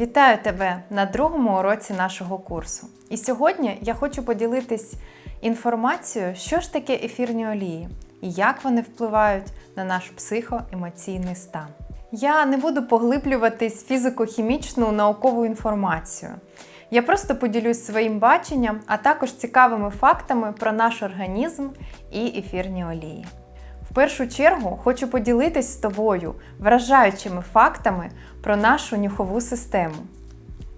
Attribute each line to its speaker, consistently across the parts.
Speaker 1: Вітаю тебе на другому уроці нашого курсу. І сьогодні я хочу поділитись інформацією, що ж таке ефірні олії і як вони впливають на наш психоемоційний стан. Я не буду поглиблюватись фізико-хімічну наукову інформацію. Я просто поділюсь своїм баченням, а також цікавими фактами про наш організм і ефірні олії. В першу чергу хочу поділитись з тобою вражаючими фактами про нашу нюхову систему.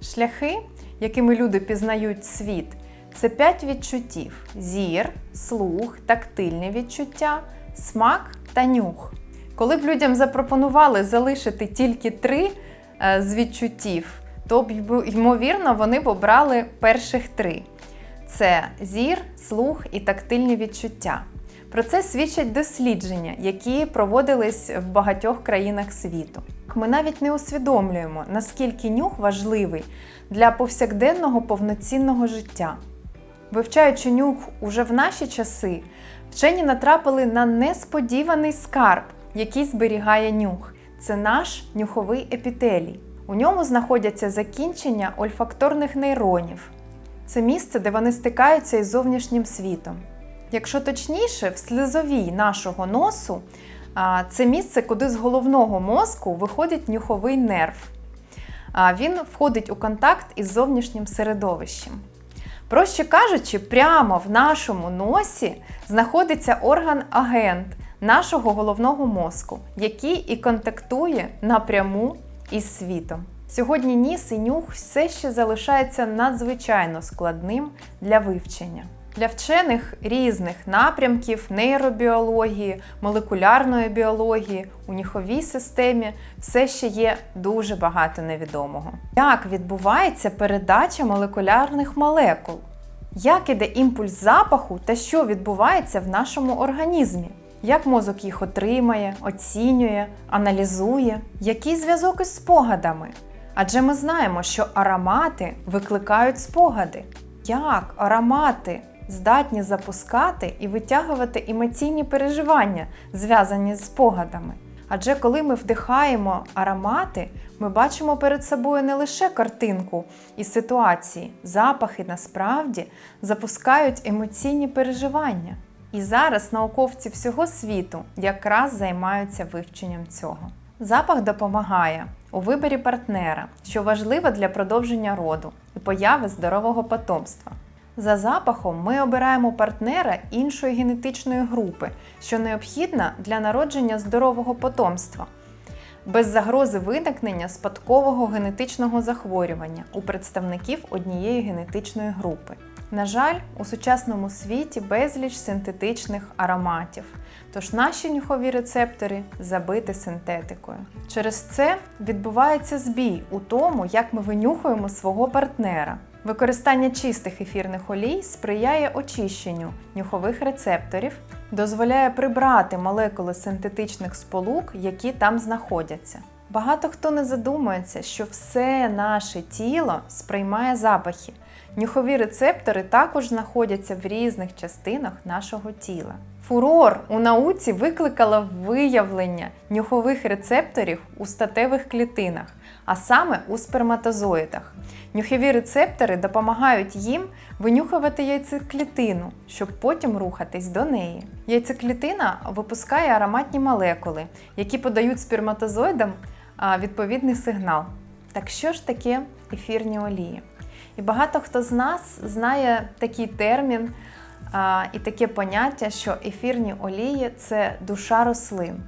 Speaker 1: Шляхи, якими люди пізнають світ, це п'ять відчуттів: зір, слух, тактильні відчуття, смак та нюх. Коли б людям запропонували залишити тільки три е, з відчуттів, то б, ймовірно, вони б обрали перших три: це зір, слух і тактильні відчуття. Про це свідчать дослідження, які проводились в багатьох країнах світу. Ми навіть не усвідомлюємо, наскільки нюх важливий для повсякденного повноцінного життя. Вивчаючи нюх уже в наші часи, вчені натрапили на несподіваний скарб, який зберігає нюх. Це наш нюховий епітелій. У ньому знаходяться закінчення ольфакторних нейронів. Це місце, де вони стикаються із зовнішнім світом. Якщо точніше, в слизовій нашого носу це місце, куди з головного мозку виходить нюховий нерв. Він входить у контакт із зовнішнім середовищем. Проще кажучи, прямо в нашому носі знаходиться орган-агент нашого головного мозку, який і контактує напряму із світом. Сьогодні ніс і нюх все ще залишається надзвичайно складним для вивчення. Для вчених різних напрямків нейробіології, молекулярної біології у нюховій системі все ще є дуже багато невідомого. Як відбувається передача молекулярних молекул? Як іде імпульс запаху та що відбувається в нашому організмі? Як мозок їх отримає, оцінює, аналізує? Який зв'язок із спогадами? Адже ми знаємо, що аромати викликають спогади. Як аромати здатні запускати і витягувати емоційні переживання, зв'язані з спогадами? Адже коли ми вдихаємо аромати, ми бачимо перед собою не лише картинку і ситуації, запахи насправді запускають емоційні переживання. І зараз науковці всього світу якраз займаються вивченням цього. Запах допомагає у виборі партнера, що важливо для продовження роду і появи здорового потомства. За запахом ми обираємо партнера іншої генетичної групи, що необхідна для народження здорового потомства, без загрози виникнення спадкового генетичного захворювання у представників однієї генетичної групи. На жаль, у сучасному світі безліч синтетичних ароматів, тож наші нюхові рецептори забиті синтетикою. Через це відбувається збій у тому, як ми винюхуємо свого партнера. Використання чистих ефірних олій сприяє очищенню нюхових рецепторів, дозволяє прибрати молекули синтетичних сполук, які там знаходяться. Багато хто не задумується, що все наше тіло сприймає запахи. Нюхові рецептори також знаходяться в різних частинах нашого тіла. Фурор у науці викликало виявлення нюхових рецепторів у статевих клітинах, а саме у сперматозоїдах. Нюхові рецептори допомагають їм винюхувати яйцеклітину, щоб потім рухатись до неї. Яйцеклітина випускає ароматні молекули, які подають сперматозоїдам відповідний сигнал. Так що ж таке ефірні олії? І багато хто з нас знає такий термін а, і таке поняття, що ефірні олії це душа рослин.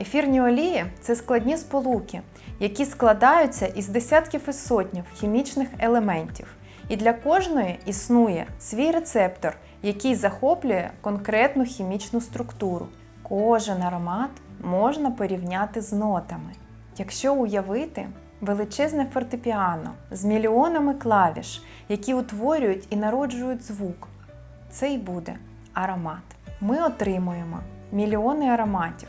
Speaker 1: Ефірні олії це складні сполуки, які складаються із десятків і сотнів хімічних елементів. І для кожної існує свій рецептор, який захоплює конкретну хімічну структуру. Кожен аромат можна порівняти з нотами. Якщо уявити величезне фортепіано з мільйонами клавіш, які утворюють і народжують звук, це й буде аромат. Ми отримуємо мільйони ароматів.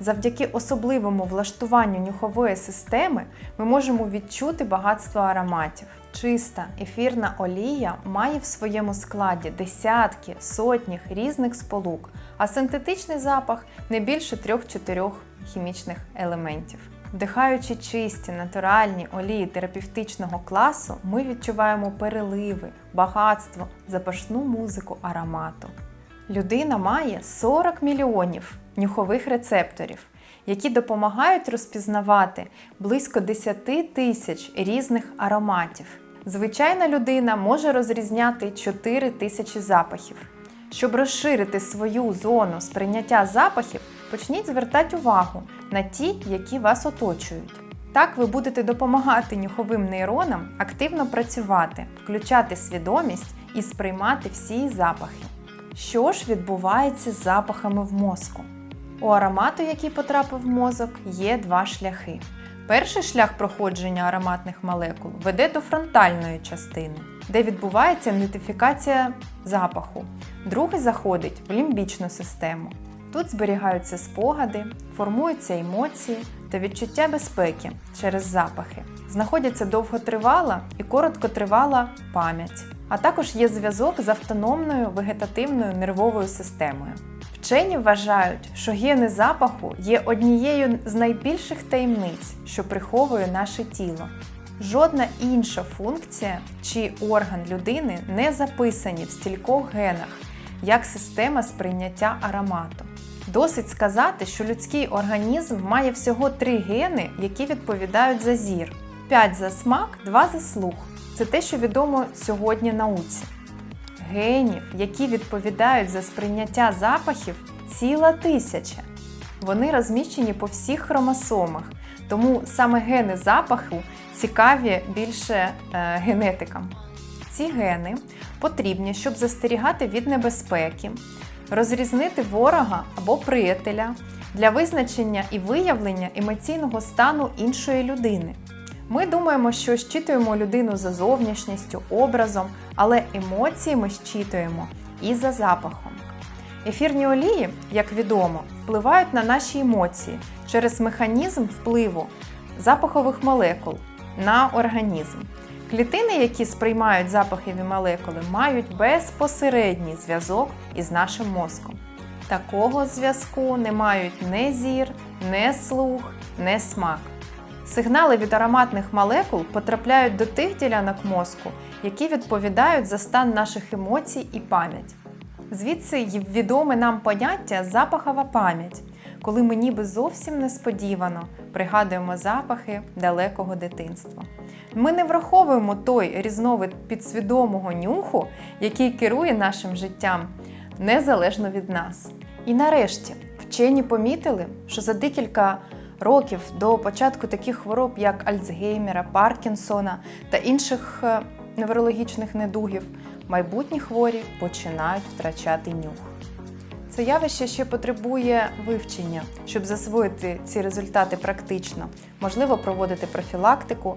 Speaker 1: Завдяки особливому влаштуванню нюхової системи ми можемо відчути багатство ароматів. Чиста ефірна олія має в своєму складі десятки, сотні різних сполук, а синтетичний запах не більше 3-4 хімічних елементів. Вдихаючи чисті натуральні олії терапевтичного класу, ми відчуваємо переливи, багатство, запашну музику аромату. Людина має 40 мільйонів нюхових рецепторів, які допомагають розпізнавати близько 10 тисяч різних ароматів. Звичайна людина може розрізняти 4 тисячі запахів. Щоб розширити свою зону сприйняття запахів, почніть звертати увагу на ті, які вас оточують. Так ви будете допомагати нюховим нейронам активно працювати, включати свідомість і сприймати всі запахи. Що ж відбувається з запахами в мозку? У аромату, який потрапив в мозок, є два шляхи. Перший шлях проходження ароматних молекул веде до фронтальної частини, де відбувається ідентифікація запаху. Другий заходить в лімбічну систему. Тут зберігаються спогади, формуються емоції та відчуття безпеки через запахи. Знаходяться довготривала і короткотривала пам'ять, а також є зв'язок з автономною вегетативною нервовою системою. Вчені вважають, що гени запаху є однією з найбільших таємниць, що приховує наше тіло. Жодна інша функція чи орган людини не записані в стількох генах, як система сприйняття аромату. Досить сказати, що людський організм має всього три гени, які відповідають за зір: 5 за смак, 2 за слух. Це те, що відомо сьогодні науці. Генів, які відповідають за сприйняття запахів, ціла тисяча. Вони розміщені по всіх хромосомах, тому саме гени запаху цікаві більше е, генетикам. Ці гени потрібні, щоб застерігати від небезпеки, розрізнити ворога або приятеля для визначення і виявлення емоційного стану іншої людини. Ми думаємо, що щитуємо людину за зовнішністю, образом, але емоції ми щитуємо і за запахом. Ефірні олії, як відомо, впливають на наші емоції через механізм впливу запахових молекул на організм. Клітини, які сприймають запахові молекули, мають безпосередній зв'язок із нашим мозком. Такого зв'язку не мають не зір, не слух, не смак. Сигнали від ароматних молекул потрапляють до тих ділянок мозку, які відповідають за стан наших емоцій і пам'ять. Звідси відоме нам поняття запахова пам'ять, коли ми ніби зовсім несподівано пригадуємо запахи далекого дитинства. Ми не враховуємо той різновид підсвідомого нюху, який керує нашим життям незалежно від нас. І нарешті вчені помітили, що за декілька років до початку таких хвороб, як Альцгеймера, Паркінсона та інших е, неврологічних недугів, майбутні хворі починають втрачати нюх. Це явище ще потребує вивчення, щоб засвоїти ці результати практично, можливо проводити профілактику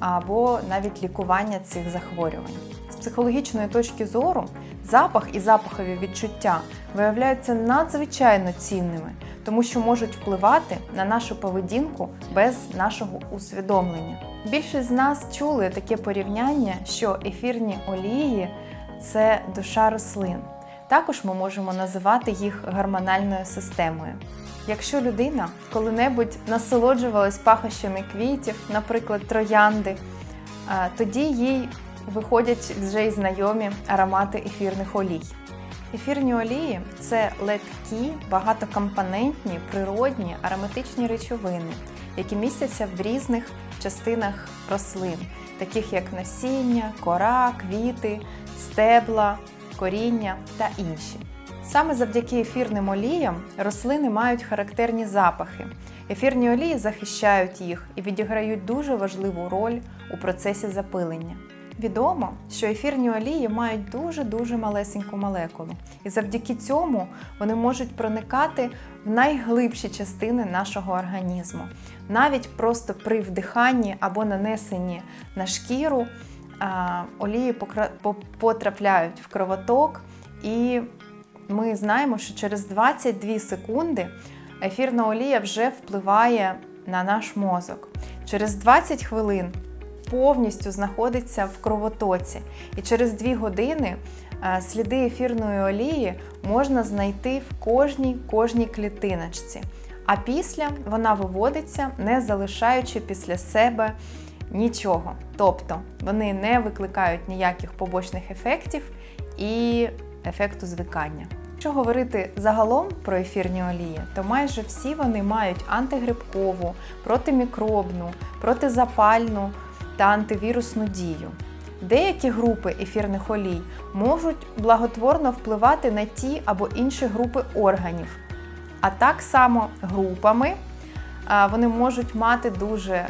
Speaker 1: або навіть лікування цих захворювань. З психологічної точки зору запах і запахові відчуття виявляються надзвичайно цінними, тому що можуть впливати на нашу поведінку без нашого усвідомлення. Більшість з нас чули таке порівняння, що ефірні олії це душа рослин. Також ми можемо називати їх гормональною системою. Якщо людина коли-небудь насолоджувалась пахощами квітів, наприклад, троянди, тоді їй виходять вже й знайомі аромати ефірних олій. Ефірні олії це легкі, багатокомпонентні, природні ароматичні речовини, які містяться в різних частинах рослин, таких як насіння, кора, квіти, стебла, коріння та інші. Саме завдяки ефірним оліям рослини мають характерні запахи. Ефірні олії захищають їх і відіграють дуже важливу роль у процесі запилення. Відомо, що ефірні олії мають дуже-дуже малесеньку молекулу, і завдяки цьому вони можуть проникати в найглибші частини нашого організму. Навіть просто при вдиханні або нанесенні на шкіру олії потрапляють в кровоток, і ми знаємо, що через 22 секунди ефірна олія вже впливає на наш мозок. Через 20 хвилин повністю знаходиться в кровотоці. І через 2 години е, сліди ефірної олії можна знайти в кожній кожній клітиночці. А після вона виводиться, не залишаючи після себе нічого. Тобто вони не викликають ніяких побочних ефектів і ефекту звикання. Якщо говорити загалом про ефірні олії, то майже всі вони мають антигрибкову, протимікробну, протизапальну та антивірусну дію. Деякі групи ефірних олій можуть благотворно впливати на ті або інші групи органів, а так само групами вони можуть мати дуже е,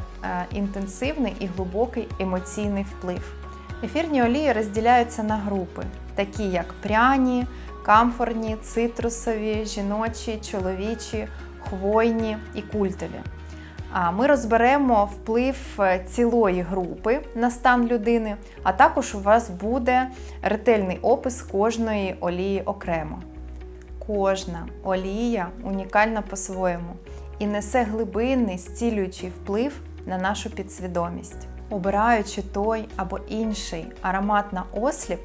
Speaker 1: інтенсивний і глибокий емоційний вплив. Ефірні олії розділяються на групи, такі як пряні, камфорні, цитрусові, жіночі, чоловічі, хвойні і культові. Ми розберемо вплив е, цілої групи на стан людини, а також у вас буде ретельний опис кожної олії окремо. Кожна олія унікальна по-своєму і несе глибинний зцілюючий вплив на нашу підсвідомість. Обираючи той або інший аромат на осліп,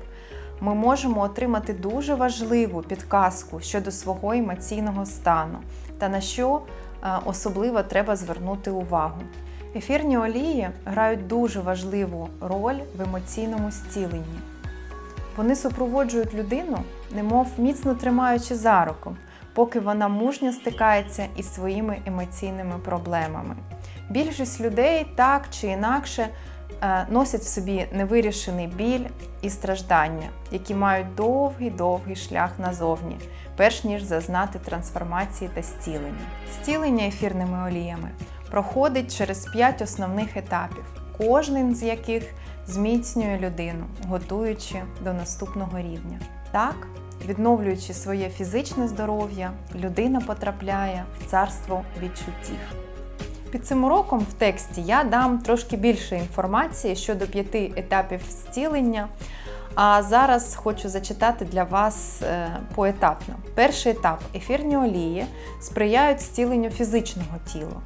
Speaker 1: ми можемо отримати дуже важливу підказку щодо свого емоційного стану та на що особливо треба звернути увагу. Ефірні олії грають дуже важливу роль в емоційному зціленні. Вони супроводжують людину, немов міцно тримаючи за руку, поки вона мужньо стикається із своїми емоційними проблемами. Більшість людей так чи інакше е, носять в собі невирішений біль і страждання, які мають довгий-довгий шлях назовні, перш ніж зазнати трансформації та зцілення. Зцілення ефірними оліями проходить через п'ять основних етапів, кожен з яких зміцнює людину, готуючи до наступного рівня. Так, відновлюючи своє фізичне здоров'я, людина потрапляє в царство відчуттів. Під цим уроком в тексті я дам трошки більше інформації щодо п'яти етапів зцілення. А зараз хочу зачитати для вас е, поетапно. Перший етап ефірні олії сприяють зціленню фізичного тіла.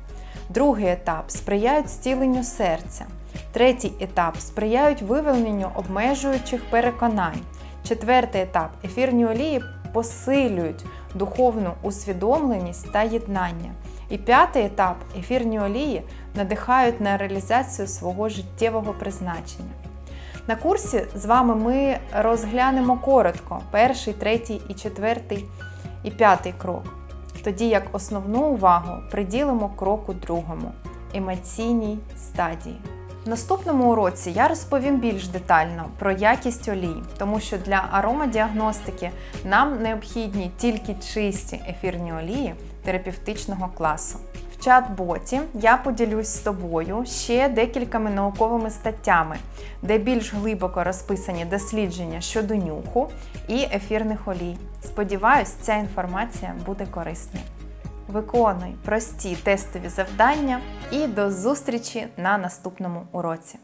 Speaker 1: Другий етап сприяють зціленню серця. Третій етап сприяють вивільненню обмежуючих переконань. Четвертий етап ефірні олії посилюють духовну усвідомленість та єднання. І п'ятий етап ефірні олії надихають на реалізацію свого життєвого призначення. На курсі з вами ми розглянемо коротко перший, третій і четвертий і п'ятий крок. Тоді як основну увагу приділимо кроку другому емоційній стадії. Наступному уроці я розповім більш детально про якість олій, тому що для аромадіагностики нам необхідні тільки чисті ефірні олії терапевтичного класу. В чат-боті я поділюсь з тобою ще декількома науковими статтями, де більш глибоко розписані дослідження щодо нюху і ефірних олій. Сподіваюсь, ця інформація буде корисною. Виконуй прості тестові завдання і до зустрічі на наступному уроці.